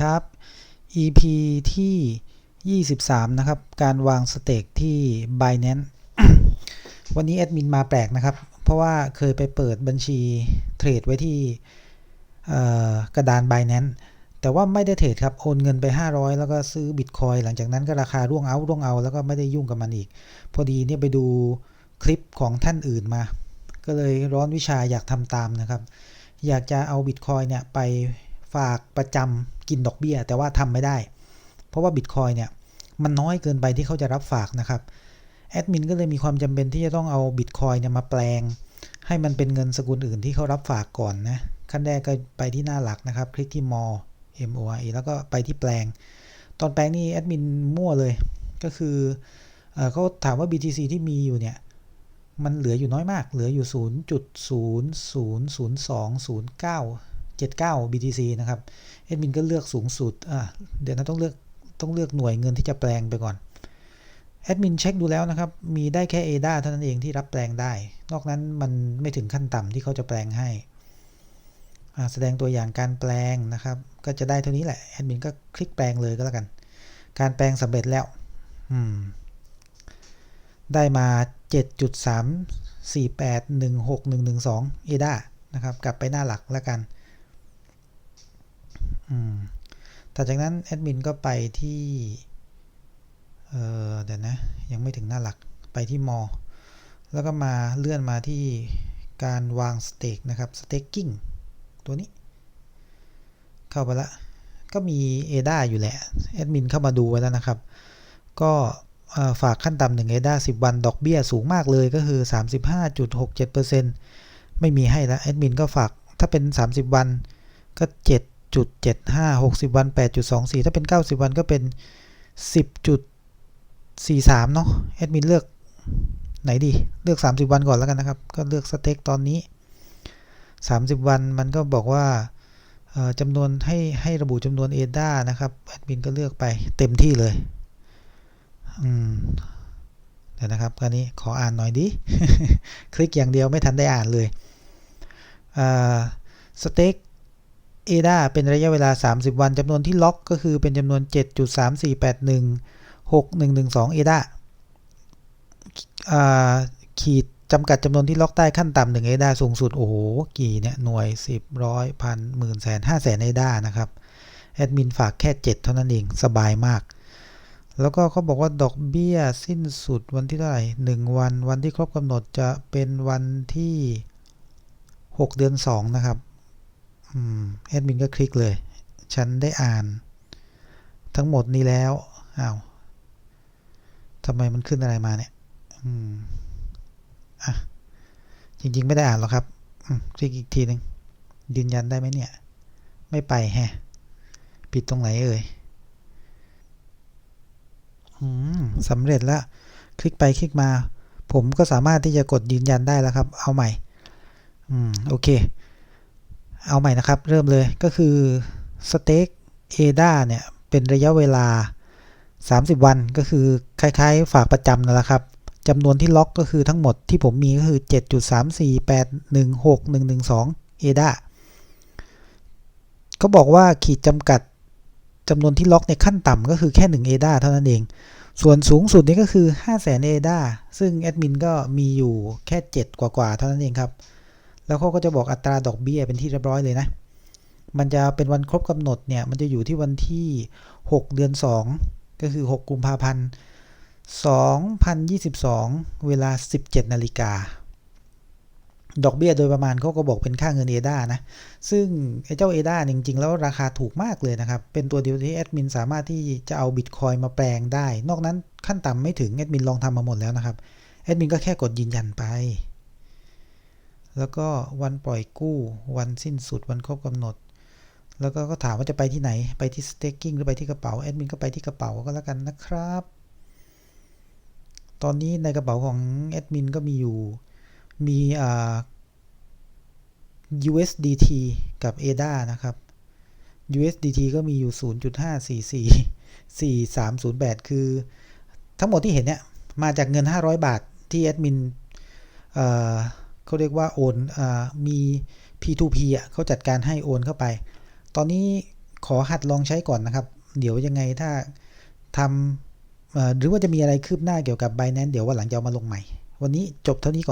ครับ EP ที่ 23 นะครับ การวางสเต็กที่ Binance วันนี้แอดมินมาแปลกนะครับ เพราะว่าเคยไปเปิดบัญชีเทรดไว้ที่กระดาน Binance แต่ว่าไม่ได้เทรดครับ โอนเงินไป 500 แล้วก็ซื้อบิตคอยหลังจากนั้นก็ราคาร่วงเอาร่วงเอาแล้วก็ไม่ได้ยุ่งกับมันอีก พอดีเนี่ยไปดูคลิปของท่านอื่นมา ก็เลยร้อนวิชาอยากทำตามนะครับ อยากจะเอาบิตคอยเนี่ยไป ฝากประจำกินดอกเบี้ย แต่ว่าทำไม่ได้ เพราะว่าบิตคอยเนี่ยมันน้อยเกินไปที่เขาจะรับฝากนะครับแอดมินก็เลยมีความจำเป็นที่จะต้องเอาบิตคอยเนี่ยมาแปลง ให้มันเป็นเงินสกุลอื่นที่เขารับฝากก่อนนะขั้นแรกก็ไปที่หน้าหลักนะครับ คลิกที่ more m o r e แล้วก็ไปที่แปลง ตอนแปลงนี่แอดมินมั่วเลยก็คือเอเขาถามว่า BTC ที่มีอยู่เนี่ย มันเหลืออยู่น้อยมาก เหลืออยู่ 0.000209 79 BTC นะครับแอดมินก็เลือกสูงสุดอะเดี๋ยวนะต้องเลือกต้องเลือกหน่วยเงินที่จะแปลงไปก่อนแอดมินเช็คดูแล้วนะครับ มีได้แค่ ADA เท่านั้นเองที่รับแปลงได้ นอกนั้นมันไม่ถึงขั้นต่ำที่เขาจะแปลงให้ แสดงตัวอย่างการแปลงนะครับ ก็จะได้เท่านี้แหละ แอดมินก็คลิกแปลงเลยก็แล้วกัน การแปลงสำเร็จแล้วอืมได้มา 7.348161112 ADA นะครับ กลับไปหน้าหลักแล้วกัน ต่อจากนั้นแอดมินก็ไปที่ เออเดี๋ยวนะ ยังไม่ถึงหน้าหลัก ไปที่มอ แล้วก็มาเลื่อนมาที่การวางสเต็กนะครับ staking ตัวนี้ เข้าไปละ ก็มี ADA อยู่แหละ แอดมินเข้ามาดูไว้แล้วนะครับ ก็ฝากขั้นต่ำหนึ่ง ADA 10วันดอกเบี้ยสูงมากเลยก็คือ 35.67%ไม่มีให้แล้วแอดมินก็ฝากถ้าเป็น 30 วันก็ 7.75 60วัน8.24ถ้าเป็น90วันก็เป็น10.43เนาะแอดมินเลือกไหนดีเลือก30วันก่อนแล้วกันนะครับ ก็เลือกสเต็กตอนนี้30วันมันก็บอกว่าจำนวนให้ให้ระบุจำนวน ADA นะครับแอดมินก็เลือกไปเต็มที่เลยอืมเดี๋ยวนะครับคราวนี้ขออ่านหน่อยดิคลิกอย่างเดียวไม่ทันได้อ่านเลยสเต็ก ADA เป็นระยะเวลา 30 วันจำนวนที่ล็อกก็คือเป็นจำนวน 7.34816112 ADA ขีดจำกัดจำนวนที่ล็อกได้ขั้นต่ำหนึ่ง ADA สูงสุด โอ้โห กี่เนี่ย หน่วย 10ร้อยพันหมื่นแสนห้าแสน ADA นะครับ แอดมินฝากแค่ 7 เท่านั้นเอง สบายมาก แล้วก็เขาบอกว่าดอกเบี้ยสิ้นสุดวันที่เท่าไหร่ 1 วัน วันที่ครบกำหนดจะเป็นวันที่ 6 เดือน 2 นะครับ แอดมินก็คลิกเลย ฉันได้อ่าน ทั้งหมดนี้แล้วอ้าวทำไมมันขึ้นอะไรมาเนี่ยอืมอะจริง ๆ ไม่ได้อ่านหรอกครับคลิกอีกทีหนึ่งยืนยันได้ไหมเนี่ย ไม่ไปแฮะปิดตรงไหนเอ่ยสำเร็จแล้ว คลิกไปคลิกมา ผมก็สามารถที่จะกดยืนยันได้แล้วครับ เอาใหม่ อืม โอเค เอาใหม่นะครับ เริ่มเลยก็คือสเต็กเอดาเนี่ยเป็นระยะเวลา 30 วันก็คือคล้ายๆ ฝากประจำนั่นแหละครับจำนวนที่ล็อกก็คือทั้งหมดที่ผมมีก็คือ 7.348161112เอดาเขาบอกว่าขีดจำกัดจำนวนที่ล็อกในขั้นต่ำก็คือแค่1เอดาเท่านั้นเอง ส่วนสูงสุดนี่ก็คือ 5 0 0 0 0 0เอดาซึ่งแอดมินก็มีอยู่แค่ 7 กว่าๆเท่านั้นเองครับ แล้วเขาก็จะบอกอัตราดอกเบี้ยเป็นที่เรียบร้อยเลยนะ มันจะเป็นวันครบกำหนดเนี่ย มันจะอยู่ที่วันที่ 6 เดือน 2 ก็คือ 6 กุมภาพันธ์ 2022 เวลา 17 นาฬิกา ดอกเบี้ยโดยประมาณเขาก็บอกเป็นค่าเงินเอดานะ ซึ่งไอ้เจ้าเอดาจริง ๆ แล้วราคาถูกมากเลยนะครับ เป็นตัวเดียวที่แอดมินสามารถที่จะเอาบิตคอยมาแปลงได้ นอกนั้นขั้นต่ำไม่ถึงแอดมินลองทำมาหมดแล้วนะครับ แอดมินก็แค่กดยืนยันไป แล้วก็วันปล่อยกู้ วันสิ้นสุด วันครบกำหนด แล้วก็ก็ถามว่าจะไปที่ไหน ไปที่ staking หรือไปที่กระเป๋า แอดมินก็ไปที่กระเป๋าก็แล้วกันนะครับ ตอนนี้ในกระเป๋าของแอดมินก็มีอยู่ มีอ่า USDT กับ ADA นะครับ USDT ก็มีอยู่ 0.544 4308 คือ ทั้งหมดที่เห็นเนี่ย มาจากเงิน 500 บาทที่แอดมินเเขาเรียกว่าโอนอมี P2P อะเขาจัดการให้โอนเข้าไป ตอนนี้ขอหัดลองใช้ก่อนนะครับ เดี๋ยวยังไงถ้าทำหรือว่าจะมีอะไรคืบหน้าเกี่ยวกับ Binance เดี๋ยววันหลังจะเอามาลงใหม่ วันนี้จบเท่านี้ก่อน